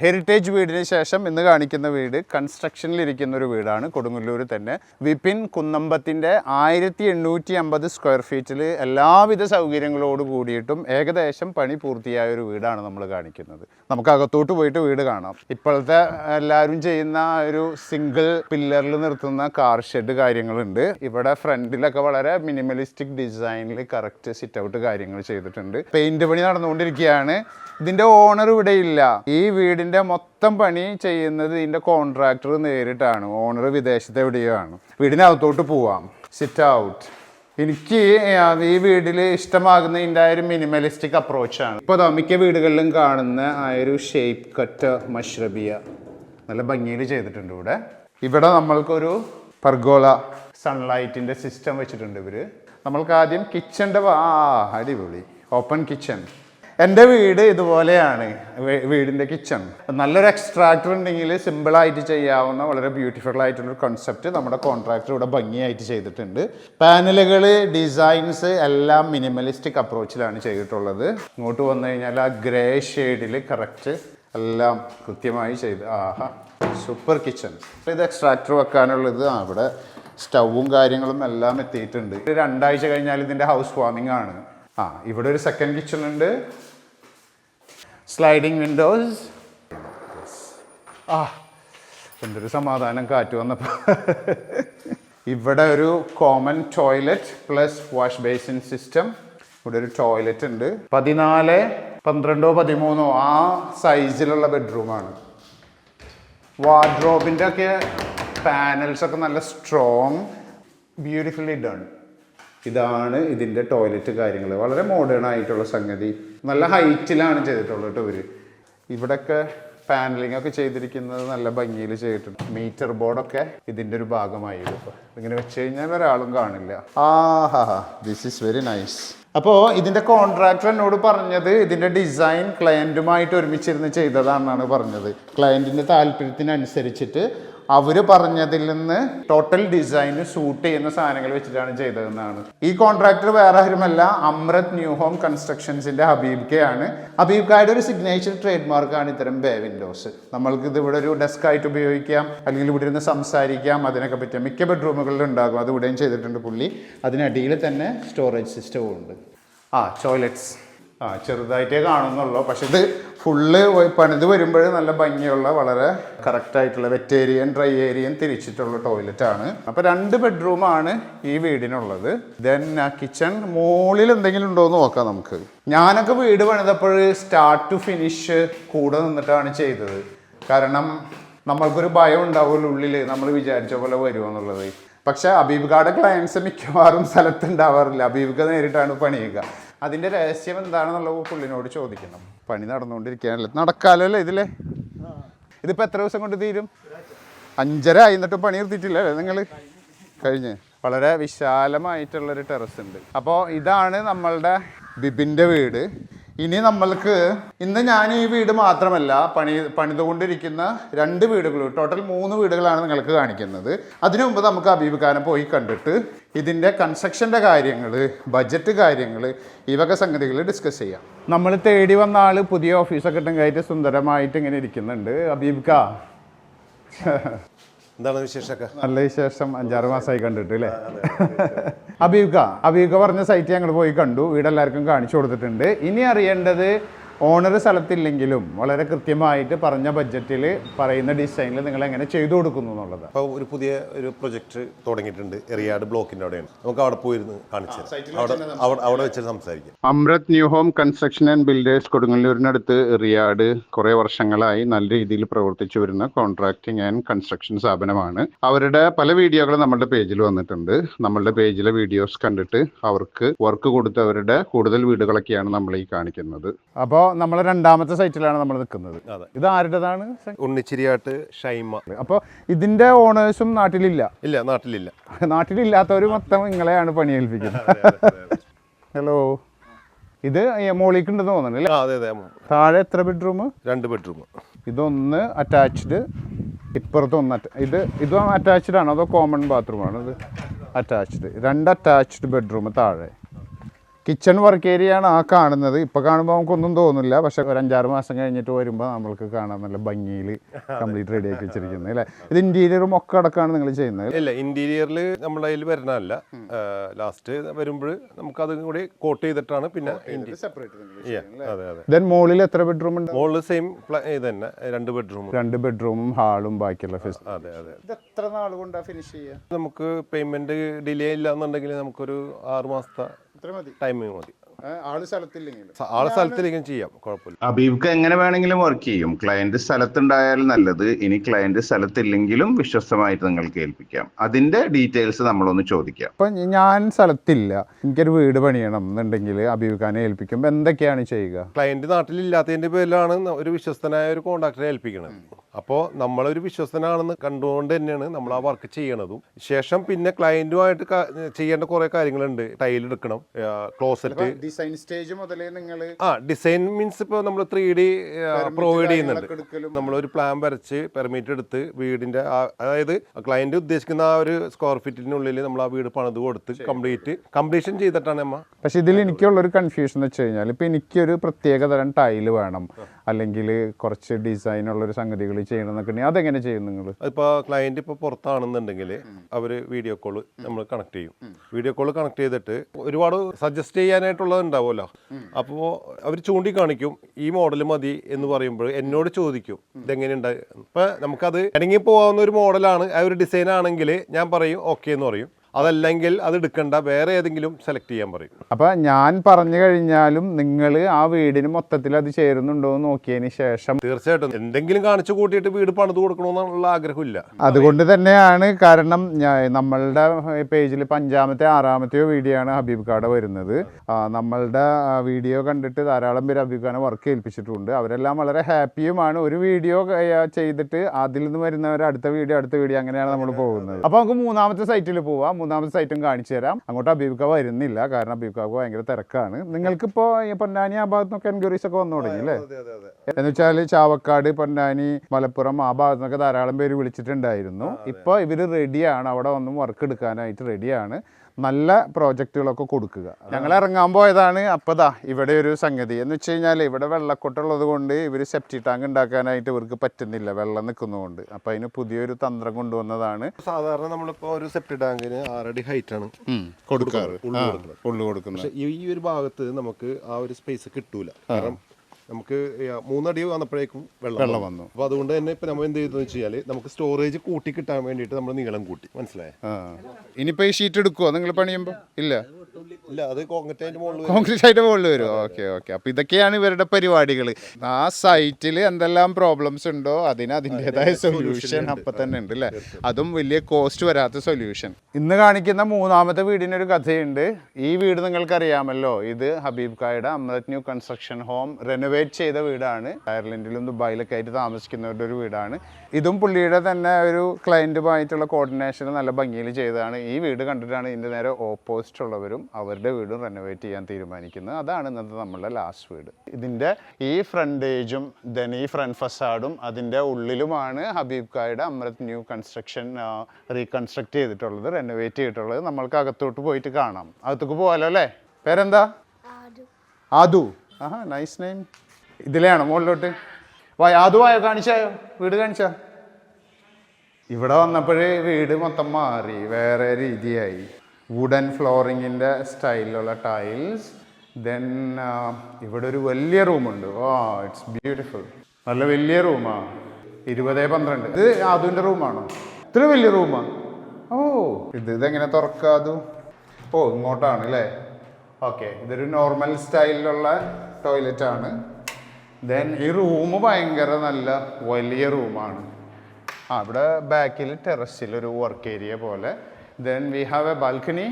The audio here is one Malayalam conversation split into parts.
ഹെറിറ്റേജ് വീടിന് ശേഷം ഇന്ന് കാണിക്കുന്ന വീട് കൺസ്ട്രക്ഷനിലിരിക്കുന്ന ഒരു വീടാണ്. കൊടുങ്ങല്ലൂർ തന്നെ. വിപിൻ കുന്നമ്പത്തിന്റെ ആയിരത്തി എണ്ണൂറ്റി അമ്പത് സ്ക്വയർ ഫീറ്റിൽ എല്ലാവിധ സൗകര്യങ്ങളോട് കൂടിയിട്ടും ഏകദേശം പണി പൂർത്തിയായ ഒരു വീടാണ് നമ്മൾ കാണിക്കുന്നത്. നമുക്ക് അകത്തോട്ട് പോയിട്ട് വീട് കാണാം. ഇപ്പോഴത്തെ എല്ലാവരും ചെയ്യുന്ന ഒരു സിംഗിൾ പില്ലറിൽ നിർത്തുന്ന കാർ ഷെഡ് കാര്യങ്ങളുണ്ട്. ഇവിടെ ഫ്രണ്ടിലൊക്കെ വളരെ മിനിമലിസ്റ്റിക് ഡിസൈനിൽ കറക്റ്റ് സിറ്റ് ഔട്ട് കാര്യങ്ങൾ ചെയ്തിട്ടുണ്ട്. പെയിന്റ് പണി നടന്നുകൊണ്ടിരിക്കുകയാണ്. ഇതിന്റെ ഓണർ ഇവിടെ ഇല്ല. ഈ വീടിന്റെ മൊത്തം പണി ചെയ്യുന്നത് ഇതിന്റെ കോൺട്രാക്ടർ നേരിട്ടാണ്. ഓണർ വിദേശത്ത് എവിടെയോ ആണ് വീടിനകത്തോട്ട് പോവാം. സിറ്റ് ഔട്ട് എനിക്ക് ഈ വീട്ടിൽ ഇഷ്ടമാകുന്ന ഇതിന്റെ ആ ഒരു മിനിമലിസ്റ്റിക് അപ്രോച്ചാണ് ഇപ്പോൾ മിക്ക വീടുകളിലും കാണുന്ന ആ ഒരു ഷേപ്പ് കട്ട് മഷ്റബിയ. നല്ല ഭംഗിയിൽ ചെയ്തിട്ടുണ്ട് ഇവിടെ. ഇവിടെ നമ്മൾക്കൊരു പർഗോള സൺലൈറ്റിന്റെ സിസ്റ്റം വെച്ചിട്ടുണ്ട് ഇവർ നമ്മൾക്ക് ആദ്യം കിച്ചന്റെ ആ അടിപൊളി. ഓപ്പൺ കിച്ചൺ എന്റെ വീട് ഇതുപോലെയാണ് വീടിന്റെ കിച്ചൺ നല്ലൊരു എക്സ്ട്രാക്ടർ ഉണ്ടെങ്കിൽ സിമ്പിളായിട്ട് ചെയ്യാവുന്ന വളരെ ബ്യൂട്ടിഫുൾ ആയിട്ടുള്ളൊരു കൺസെപ്റ്റ് നമ്മുടെ കോൺട്രാക്ടർ ഇവിടെ ഭംഗിയായിട്ട് ചെയ്തിട്ടുണ്ട്. പാനലുകൾ ഡിസൈൻസ് എല്ലാം മിനിമലിസ്റ്റിക് അപ്രോച്ചിലാണ് ചെയ്തിട്ടുള്ളത്. ഇങ്ങോട്ട് വന്നു കഴിഞ്ഞാൽ ആ ഗ്രേ ഷെയ്ഡിൽ കറക്റ്റ് എല്ലാം കൃത്യമായി ചെയ്ത് ആഹാ സൂപ്പർ കിച്ചൺ ഇത് എക്സ്ട്രാക്ടർ വെക്കാനുള്ളത് അവിടെ സ്റ്റൗവും കാര്യങ്ങളും എല്ലാം എത്തിയിട്ടുണ്ട്. രണ്ടാഴ്ച കഴിഞ്ഞാൽ ഇതിന്റെ ഹൗസ് വാമിംഗ് ആണ്. ആ ഇവിടെ ഒരു സെക്കൻഡ് കിച്ചൺ ഉണ്ട്. സ്ലൈഡിങ് വിൻഡോസ് ആ എന്തൊരു സമാധാനം കാറ്റ് വന്നപ്പോൾ ഇവിടെ ഒരു common toilet plus wash basin system ഇവിടെ ഒരു ടോയ്ലറ്റ് ഉണ്ട്. പതിനാല് പന്ത്രണ്ടോ പതിമൂന്നോ ആ സൈസിലുള്ള ബെഡ്റൂമാണ് വാർഡ്രോബിന്റെ ഒക്കെ പാനൽസ് ഒക്കെ നല്ല സ്ട്രോങ് ബ്യൂട്ടിഫുള്ളി ഡൺ ഇതാണ് ഇതിന്റെ ടോയ്ലറ്റ് കാര്യങ്ങൾ വളരെ മോഡേൺ ആയിട്ടുള്ള സംഗതി. നല്ല ഹൈറ്റിലാണ് ചെയ്തിട്ടുള്ളത് കേട്ടോ ഇവർ ഇവിടെയൊക്കെ പാനലിംഗ് ഒക്കെ ചെയ്തിരിക്കുന്നത് നല്ല ഭംഗിയിൽ ചെയ്തിട്ടുണ്ട്. മീറ്റർ ബോർഡൊക്കെ ഇതിന്റെ ഒരു ഭാഗമായി ഇപ്പോൾ ഇങ്ങനെ വെച്ച് കഴിഞ്ഞാൽ ഒരാളും കാണില്ല. ആ ഹാ ദിസ് ഈസ് വെരി നൈസ് അപ്പോൾ ഇതിന്റെ കോൺട്രാക്ടർ എന്നോട് പറഞ്ഞത് ഇതിന്റെ ഡിസൈൻ ക്ലയന്റുമായിട്ട് ഒരുമിച്ചിരുന്ന് ചെയ്തതാണെന്നാണ് പറഞ്ഞത്. ക്ലയന്റിന്റെ താല്പര്യത്തിനനുസരിച്ചിട്ട് അവർ പറഞ്ഞതിൽ നിന്ന് ടോട്ടൽ ഡിസൈന് സൂട്ട് ചെയ്യുന്ന സാധനങ്ങൾ വെച്ചിട്ടാണ് ചെയ്തതെന്നാണ്. ഈ കോൺട്രാക്ടർ വേറെ ആരുമല്ല അമ്രത് ന്യൂ ഹോം കൺസ്ട്രക്ഷൻസിന്റെ ഹബീബ് കെ ആണ് ഹബീബ് കായുടെ ഒരു സിഗ്നേച്ചർ ട്രേഡ് മാർക്കാണ് ഇത്തരം ബേ വിൻഡോസ് നമ്മൾക്ക് ഇത് ഇവിടെ ഒരു ഡെസ്ക് ആയിട്ട് ഉപയോഗിക്കാം അല്ലെങ്കിൽ ഇവിടെ ഇരുന്ന് സംസാരിക്കാം അതിനൊക്കെ പറ്റിയ മിക്ക ബെഡ്റൂമുകളിൽ ഉണ്ടാകും. അത് ഇവിടെയും ചെയ്തിട്ടുണ്ട് പുള്ളി. അതിനടിയിൽ തന്നെ സ്റ്റോറേജ് സിസ്റ്റവും ഉണ്ട്. ആ ടോയ്ലറ്റ്സ് ആ ചെറുതായിട്ടേ കാണുന്നുള്ളൂ. പക്ഷെ ഇത് ഫുള്ള് പണിത് വരുമ്പോൾ നല്ല ഭംഗിയുള്ള വളരെ കറക്റ്റ് ആയിട്ടുള്ള വെറ്റേരിയൻ ഡ്രൈ ഏരിയൻ തിരിച്ചിട്ടുള്ള ടോയ്ലറ്റ് ആണ്. അപ്പൊ രണ്ട് ബെഡ്റൂമാണ് ഈ വീടിനുള്ളത്. ദെൻ ആ കിച്ചൺ മുകളിൽ എന്തെങ്കിലും ഉണ്ടോ എന്ന് നോക്കാം നമുക്ക്. ഞാനൊക്കെ വീട് പണിതപ്പോൾ സ്റ്റാർട്ട് ടു ഫിനിഷ് കൂടെ നിന്നിട്ടാണ് ചെയ്തത്. കാരണം നമ്മൾക്കൊരു ഭയം ഉണ്ടാവുമല്ലോ ഉള്ളിൽ നമ്മൾ വിചാരിച്ച പോലെ വരുമെന്നുള്ളത് പക്ഷെ അബീബ് കാർഡ് ക്ലയൻസ് മിക്കവാറും സ്ഥലത്ത് ഉണ്ടാവാറില്ല. അബീബ് നേരിട്ടാണ് പണിയുക. അതിന്റെ രഹസ്യം എന്താണെന്നുള്ളത് പുള്ളിനോട് ചോദിക്കണം. പണി നടന്നുകൊണ്ടിരിക്കുകയാണല്ലോ? നടക്കാലോ അല്ലേ ഇതിലെ? ഇതിപ്പോ എത്ര ദിവസം കൊണ്ട് തീരും? അഞ്ചര എന്നിട്ടും പണി നിർത്തിയിട്ടില്ല അല്ലേ നിങ്ങൾ കഴിഞ്ഞ്. വളരെ വിശാലമായിട്ടുള്ളൊരു ടെറസ് ഉണ്ട്. അപ്പോൾ ഇതാണ് നമ്മളുടെ ബിബിന്റെ വീട്. ഇനി നമ്മൾക്ക് ഇന്ന് ഞാൻ ഈ വീട് മാത്രമല്ല പണി പണിതുകൊണ്ടിരിക്കുന്ന രണ്ട് വീടുകൾ ടോട്ടൽ മൂന്ന് വീടുകളാണ് നിങ്ങൾക്ക് കാണിക്കുന്നത്. അതിനു മുമ്പ് നമുക്ക് അഭിമുഖാനം പോയി കണ്ടിട്ട് ഇതിന്റെ കൺസ്ട്രക്ഷന്റെ കാര്യങ്ങൾ ബജറ്റ് കാര്യങ്ങൾ ഈ വക സംഗതികൾ ഡിസ്കസ് ചെയ്യാം. നമ്മൾ തേടി വന്ന ആൾ പുതിയ ഓഫീസൊക്കെ ഇട്ടും സുന്ദരമായിട്ട് ഇങ്ങനെ ഇരിക്കുന്നുണ്ട്. അബീബ്ക. എന്താണ് വിശേഷമൊക്കെ? നല്ല വിശേഷം. അഞ്ചാറ് മാസമായി കണ്ടിട്ട് അല്ലേ അബീബ്ക അബീബ്ക പറഞ്ഞ സൈറ്റ് ഞങ്ങൾ പോയി കണ്ടു. വീടെല്ലാവർക്കും കാണിച്ചു കൊടുത്തിട്ടുണ്ട്. ഇനി അറിയേണ്ടത് ഓണർ സ്ഥലത്തില്ലെങ്കിലും വളരെ കൃത്യമായിട്ട് പറഞ്ഞ ബഡ്ജറ്റിൽ പറയുന്ന ഡിസൈനിൽ നിങ്ങൾ എങ്ങനെ ചെയ്തു കൊടുക്കുന്നു എന്നുള്ളത്. അപ്പോൾ ഒരു പുതിയ ഒരു പ്രൊജക്ട് തുടങ്ങിയിട്ടുണ്ട്. എറിയാട് ബ്ലോക്കിന്റെ അവിടെയാണ്. നമുക്ക് അവിടെ പോയിരുന്ന് കാണിച്ചു അവിടെ അവിടെ അവിടെ വെച്ചിട്ട് സംസാരിക്കാം. Amrit new home construction and builders കൊടുങ്ങല്ലൂരിനടുത്ത് Eriyad കുറെ വർഷങ്ങളായി നല്ല രീതിയിൽ പ്രവർത്തിച്ചു വരുന്ന കോൺട്രാക്ടിങ് ആൻഡ് കൺസ്ട്രക്ഷൻ സ്ഥാപനമാണ്. അവരുടെ പല വീഡിയോകളും നമ്മളുടെ പേജിൽ വന്നിട്ടുണ്ട്. നമ്മളുടെ പേജിലെ വീഡിയോസ് കണ്ടിട്ട് അവർക്ക് വർക്ക് കൊടുത്തവരുടെ കൂടുതൽ വീടുകളൊക്കെയാണ് നമ്മൾ ഈ കാണിക്കുന്നത്. അപ്പോൾ നമ്മളെ രണ്ടാമത്തെ സൈറ്റിലാണ് നമ്മൾ നിൽക്കുന്നത്. ഇത് ആരുടേതാണ്? ഉണ്ണിച്ചിരിയാട്ട് ഷൈമ. അപ്പോൾ ഇതിന്റെ ഓണേഴ്സും നാട്ടിലില്ല? ഇല്ല നാട്ടിലില്ല. നാട്ടിലില്ലാത്തവർ മൊത്തം നിങ്ങളെയാണ് പണിയേൽപ്പിക്കുന്നത് ഹലോ ഇത് മോളിക്ക് ഉണ്ടെന്ന് തോന്നണല്ലേ താഴെ എത്ര ബെഡ്റൂം രണ്ട് ബെഡ്റൂം ഇതൊന്ന് അറ്റാച്ച്ഡ് ഇപ്പുറത്ത് ഒന്ന് ഇത് ഇതും അറ്റാച്ച്ഡ് ആണോ അതോ കോമൺ ബാത്റൂം ആണോ ഇത്? അറ്റാച്ച്ഡ് രണ്ട് അറ്റാച്ച്ഡ് ബെഡ്റൂം താഴെ. കിച്ചൺ വർക്ക് ഏരിയ ആണ് ആ കാണുന്നത്. ഇപ്പൊ കാണുമ്പോൾ നമുക്കൊന്നും തോന്നുന്നില്ല. പക്ഷെ ഒരു അഞ്ചാറ് മാസം കഴിഞ്ഞിട്ട് വരുമ്പോൾ നമ്മൾക്ക് കാണാൻ നല്ല ഭംഗിയിൽ കംപ്ലീറ്റ് റെഡി ആക്കി വെച്ചിരിക്കുന്നത് അല്ലേ? ഇത് ഇന്റീരിയറും ഒക്കെ അടക്കമാണ് നിങ്ങൾ ചെയ്യുന്നത്. ഇല്ല ഇന്റീരിയറിൽ നമ്മുടെ കയ്യിൽ വരണമല്ല ലാസ്റ്റ് വരുമ്പോൾ നമുക്ക് അതും കൂടി കോട്ട് ചെയ്തിട്ടാണ് പിന്നെ ദെൻ മോളിൽ എത്ര ബെഡ്റൂം ഉണ്ട്? മോളിൽ സെയിം ഇത് തന്നെ രണ്ട് ബെഡ്റൂം രണ്ട് ബെഡ്റൂമും ഹാളും ബാക്കിയുള്ള അതെ അതെ. എത്ര നാൾ കൊണ്ടാണ് ഫിനിഷ് ചെയ്യുക? നമുക്ക് പേയ്മെന്റ് ഡിലേ ഇല്ല എന്നുണ്ടെങ്കിൽ നമുക്കൊരു ആറ് മാസത്തെ ഇത്ര മതി. ടൈമിങ് മതി. ആൾ സ്ഥലത്തില്ലെങ്കിലും. ചെയ്യാം. കുഴപ്പമില്ല. അബീബ്ക്ക് എങ്ങനെ വേണമെങ്കിലും വർക്ക് ചെയ്യും. ക്ലയന്റ് സ്ഥലത്തുണ്ടായാലും നല്ലത്. ഇനി ക്ലയന്റ് സ്ഥലത്തില്ലെങ്കിലും വിശ്വസ്തമായിട്ട് നിങ്ങൾക്ക് ഏൽപ്പിക്കാം. അതിന്റെ ഡീറ്റെയിൽസ് നമ്മളൊന്ന് ചോദിക്കാം. ഇപ്പൊ ഞാൻ സ്ഥലത്തില്ല. എനിക്കൊരു വീട് പണിയണം എന്നുണ്ടെങ്കിൽ അഭിമുഖാനെ ഏൽപ്പിക്കുമ്പോൾ എന്തൊക്കെയാണ് ചെയ്യുക? ക്ലയന്റ് നാട്ടിലില്ലാത്തതിന്റെ പേരിലാണ് ഒരു വിശ്വസ്തനായ ഒരു കോൺട്രാക്ടറെ ഏൽപ്പിക്കുന്നത് അപ്പോൾ നമ്മളൊരു വിശ്വസനാണെന്ന് കണ്ടുകൊണ്ട് തന്നെയാണ് നമ്മൾ ആ വർക്ക് ചെയ്യണതും. ശേഷം പിന്നെ ക്ലയന്റുമായിട്ട് ചെയ്യേണ്ട കുറേ കാര്യങ്ങളുണ്ട്. ടൈൽ എടുക്കണം ക്ലോസറ്റ് ഡിസൈൻ സ്റ്റേജ് മുതലേ നിങ്ങൾ ആ ഡിസൈൻ മീൻസ് ഇപ്പോൾ നമ്മൾ ത്രീ ഡി പ്രൊവൈഡ് ചെയ്യുന്നുണ്ട്. നമ്മളൊരു പ്ലാൻ വരച്ച് പെർമിറ്റ് എടുത്ത് വീടിന്റെ ആ- അതായത് ക്ലയന്റ് ഉദ്ദേശിക്കുന്ന ആ ഒരു സ്ക്വയർ ഫീറ്റിനുള്ളിൽ നമ്മൾ ആ വീട് പണിത് കൊടുത്ത് കംപ്ലീറ്റ് കംപ്ലീഷൻ ചെയ്തിട്ടാണ് അമ്മ. പക്ഷേ ഇതിൽ എനിക്കുള്ളൊരു കൺഫ്യൂഷൻ എന്ന് വെച്ച് കഴിഞ്ഞാൽ ഇപ്പം എനിക്കൊരു പ്രത്യേക തരം ടൈൽ വേണം. അല്ലെങ്കിൽ കുറച്ച് ഡിസൈനുള്ളൊരു സംഗതികൾ ചെയ്യണം എന്നൊക്കെ ഉണ്ടെങ്കിൽ അതെങ്ങനെ ചെയ്യും നിങ്ങൾ ഇപ്പോൾ ക്ലയന്റ് ഇപ്പോൾ പുറത്താണെന്നുണ്ടെങ്കിൽ അവർ വീഡിയോ കോൾ നമ്മൾ കണക്ട് ചെയ്യും. വീഡിയോ കോൾ കണക്ട് ചെയ്തിട്ട് ഒരുപാട് സജസ്റ്റ് ചെയ്യാനായിട്ടുള്ളത് ഉണ്ടാവുമല്ലോ അപ്പോൾ അവർ ചൂണ്ടിക്കാണിക്കും ഈ മോഡൽ മതി എന്ന് പറയുമ്പോൾ എന്നോട് ചോദിക്കും ഇതെങ്ങനെയുണ്ട് ഇപ്പം നമുക്കത് ഇണങ്ങി പോകാവുന്ന ഒരു മോഡലാണ് ആ ഒരു ഡിസൈൻ ആണെങ്കിൽ ഞാൻ പറയും ഓക്കെ എന്ന് പറയും. അതല്ലെങ്കിൽ അത് എടുക്കേണ്ട. വേറെ ഏതെങ്കിലും സെലക്ട് ചെയ്യാൻ പറയും. അപ്പോൾ ഞാൻ പറഞ്ഞു കഴിഞ്ഞാലും നിങ്ങൾ ആ വീടിന് മൊത്തത്തിൽ അത് ചേരുന്നുണ്ടോ എന്ന് നോക്കിയതിന് ശേഷം തീർച്ചയായിട്ടും. എന്തെങ്കിലും കാണിച്ചു കൂട്ടിയിട്ട് വീട് പണിത് കൊടുക്കണമെന്നുള്ള ആഗ്രഹമില്ല. അതുകൊണ്ട് തന്നെയാണ് കാരണം നമ്മളുടെ പേജിൽ ഇപ്പം അഞ്ചാമത്തെ ആറാമത്തെയോ വീഡിയോ ആണ് ഹബീബ് കാട വരുന്നത്. നമ്മളുടെ വീഡിയോ കണ്ടിട്ട് ധാരാളം പേര് ഹബീബ് ഖാനെ വർക്ക് ഏൽപ്പിച്ചിട്ടുണ്ട്. അവരെല്ലാം വളരെ ഹാപ്പിയുമാണ്. ഒരു വീഡിയോ ചെയ്തിട്ട് അതിൽ നിന്ന് വരുന്നവർ അടുത്ത വീഡിയോ അടുത്ത വീഡിയോ അങ്ങനെയാണ് നമ്മൾ പോകുന്നത്. അപ്പോൾ നമുക്ക് മൂന്നാമത്തെ സൈറ്റിൽ പോവാം. മൂന്നാമത്തെ സൈറ്റും കാണിച്ചു തരാം. അങ്ങോട്ട് അബീബ് കാവ് വരുന്നില്ല. കാരണം അബീബ് കാവ് ഭയങ്കര തിരക്കാണ്. നിങ്ങൾക്ക് ഇപ്പോ പൊന്നാനി ആ ഭാഗത്ത് നിന്നൊക്കെ എൻക്വയറീസ് ഒക്കെ വന്നു തുടങ്ങി അല്ലേ? എന്ന് വെച്ചാൽ ചാവക്കാട് പൊന്നാനി മലപ്പുറം ആ ഭാഗത്തു നിന്നൊക്കെ ധാരാളം പേര് വിളിച്ചിട്ടുണ്ടായിരുന്നു. ഇപ്പോൾ ഇവർ റെഡിയാണ് അവിടെ വന്നും വർക്ക് എടുക്കാനായിട്ട് റെഡിയാണ് നല്ല പ്രോജക്റ്റുകളൊക്കെ കൊടുക്കുക. ഞങ്ങൾ ഇറങ്ങാൻ പോയതാണ്. അപ്പോൾ ദാ ഇവിടെ ഒരു സംഗതി. എന്ന് വെച്ച് കഴിഞ്ഞാൽ ഇവിടെ വെള്ളക്കൊട്ടുള്ളത് കൊണ്ട് ഇവർ സെപ്റ്റി ടാങ്ക് ഉണ്ടാക്കാനായിട്ട് ഇവർക്ക് പറ്റുന്നില്ല. വെള്ളം നിൽക്കുന്നതുകൊണ്ട് അപ്പോൾ അതിന് പുതിയൊരു തന്ത്രം കൊണ്ടുവന്നതാണ്. സാധാരണ നമ്മളിപ്പോൾ ഒരു സെപ്റ്റി ടാങ്കിന് ആറടി ഹൈറ്റ് ആണ് കൊടുക്കാറ്. ഉള്ളു കൊടുക്കുന്നത്. ഈ ഒരു ഭാഗത്ത് നമുക്ക് ആ ഒരു സ്പേസ് കിട്ടൂല. കാരണം നമുക്ക് മൂന്നടി വന്നപ്പോഴേക്കും വെള്ളം വെള്ളം വന്നു. അപ്പൊ അതുകൊണ്ട് തന്നെ ഇപ്പൊ നമ്മൾ എന്ത് ചെയ്തെന്ന് വെച്ച് കഴിഞ്ഞാൽ നമുക്ക് സ്റ്റോറേജ് കൂട്ടി കിട്ടാൻ വേണ്ടിയിട്ട് നമ്മൾ നീളം കൂട്ടി. മനസ്സിലായേ? ഇനിയിപ്പോൾ ഈ ഷീറ്റ് എടുക്കുമോ നിങ്ങൾ പണിയുമ്പോൾ ഇല്ല. ഇല്ല അത് മുകളിൽ കോൺക്രീറ്റ് ആയിട്ട് മുകളിൽ വരും. Okay okay. അപ്പൊ ഇതൊക്കെയാണ് ഇവരുടെ പരിപാടികൾ ആ സൈറ്റിൽ എന്തെല്ലാം പ്രോബ്ലംസ് ഉണ്ടോ? അതിന് അതിന്റെതായ സൊല്യൂഷൻ അപ്പൊ തന്നെ ഉണ്ട് അല്ലേ അതും വലിയ കോസ്റ്റ് വരാത്ത സൊല്യൂഷൻ ഇന്ന് കാണിക്കുന്ന മൂന്നാമത്തെ വീടിനൊരു കഥയുണ്ട്. ഈ വീട് നിങ്ങൾക്കറിയാമല്ലോ. ഇത് Habeeb കായുടെ Amrit new construction home renovate ചെയ്ത വീടാണ്. അയർലൻഡിലും ദുബായിലൊക്കെ ആയിട്ട് താമസിക്കുന്നവരുടെ ഒരു വീടാണ്. ഇതും പുള്ളിയുടെ തന്നെ ഒരു ക്ലയന്റുമായിട്ടുള്ള കോർഡിനേഷൻ നല്ല ഭംഗിയിൽ ചെയ്തതാണ്. ഈ വീട് കണ്ടിട്ടാണ് ഇതിന്റെ നേരെ ഓപ്പോസിറ്റ് ഉള്ളവരും അവരുടെ വീടും റെനോവേറ്റ് ചെയ്യാൻ തീരുമാനിക്കുന്നത്. അതാണ് ഇന്നത്തെ നമ്മളുടെ ലാസ്റ്റ് വീട്. ഇതിന്റെ ഈ ഫ്രണ്ടേജും ദെൻ ഈ ഫ്രണ്ട് ഫസാഡും അതിന്റെ ഉള്ളിലുമാണ് ഹബീബ് കായുടെ അമൃത് ന്യൂ കൺസ്ട്രക്ഷൻ റീകൺസ്ട്രക്ട് ചെയ്തിട്ടുള്ളത് റെനോവേറ്റ് ചെയ്തിട്ടുള്ളത് നമ്മൾക്ക് അകത്തോട്ട് പോയിട്ട് കാണാം. അകത്തേക്ക് പോകാലോ അല്ലേ? പേരെന്താ? ആദു. ആഹാ നൈസ് നെയിം ഇതിലെയാണോ മുകളിലോട്ട്? വാ അതുവായോ കാണിച്ചായോ? വീട് കാണിച്ചാ? ഇവിടെ വന്നപ്പോഴേ വീട് മൊത്തം മാറി വേറെ രീതിയായി. വുഡൻ ഫ്ലോറിങ്ങിന്റെ സ്റ്റൈലിലുള്ള ടൈൽസ് ദെൻ ഇവിടെ ഒരു വലിയ റൂമുണ്ട്. ഓ ഇറ്റ്സ് ബ്യൂട്ടിഫുൾ നല്ല വലിയ റൂമാ. ഇരുപത് പന്ത്രണ്ട്. ഇത് ആദുവിന്റെ റൂമാണോ? ഇത്ര വലിയ റൂമാ? ഓ ഇത് ഇതെങ്ങനെ തുറക്കാതു ഓ ഇങ്ങോട്ടാണ് അല്ലേ? ഓക്കെ ഇതൊരു നോർമൽ സ്റ്റൈലിലുള്ള ടോയ്ലറ്റ് ആണ്. ദെൻ ഈ റൂം ഭയങ്കര നല്ല വലിയ റൂമാണ് അവിടെ ബാക്കിൽ ടെറസിൽ ഒരു വർക്ക് ഏരിയ പോലെ. Then we have a balcony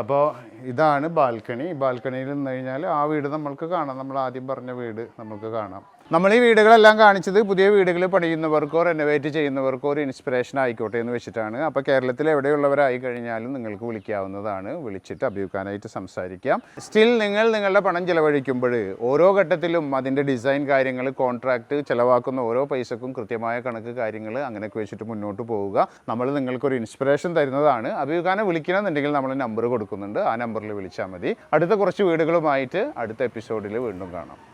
അപ്പോൾ ഇതാണ് ബാൽക്കണി ബാൽക്കണിയിൽ നിന്ന് കഴിഞ്ഞാൽ ആ വീട് നമ്മൾക്ക് കാണാം. നമ്മൾ ആദ്യം പറഞ്ഞ വീട് നമുക്ക് കാണാം. നമ്മൾ ഈ വീടുകളെല്ലാം കാണിച്ചത് പുതിയ വീടുകൾ പണിയുന്നവർക്കോ റെനോവേറ്റ് ചെയ്യുന്നവർക്കോ ഒരു ഇൻസ്പിറേഷൻ ആയിക്കോട്ടെ എന്ന് വെച്ചിട്ടാണ്. അപ്പോൾ കേരളത്തിൽ എവിടെയുള്ളവരായി കഴിഞ്ഞാലും നിങ്ങൾക്ക് വിളിക്കാവുന്നതാണ്. വിളിച്ചിട്ട് അഭിമുഖാനായിട്ട് സംസാരിക്കാം. സ്റ്റിൽ നിങ്ങൾ നിങ്ങളുടെ പണം ചിലവഴിക്കുമ്പോൾ ഓരോ ഘട്ടത്തിലും അതിന്റെ ഡിസൈൻ കാര്യങ്ങൾ കോൺട്രാക്റ്റ് ചിലവാക്കുന്ന ഓരോ പൈസക്കും കൃത്യമായ കണക്ക് കാര്യങ്ങൾ അങ്ങനെയൊക്കെ വെച്ചിട്ട് മുന്നോട്ട് പോവുക. നമ്മൾ നിങ്ങൾക്കൊരു ഇൻസ്പിറേഷൻ തരുന്നതാണ്. അഭിമുഖാനെ വിളിക്കണമെന്നുണ്ടെങ്കിൽ നമ്മൾ നമ്പർ കൊടുക്കുന്നുണ്ട്. ആ നമ്പറിൽ വിളിച്ചാൽ മതി. അടുത്ത കുറച്ച് വീടുകളുമായിട്ട് അടുത്ത എപ്പിസോഡിൽ വീണ്ടും കാണാം.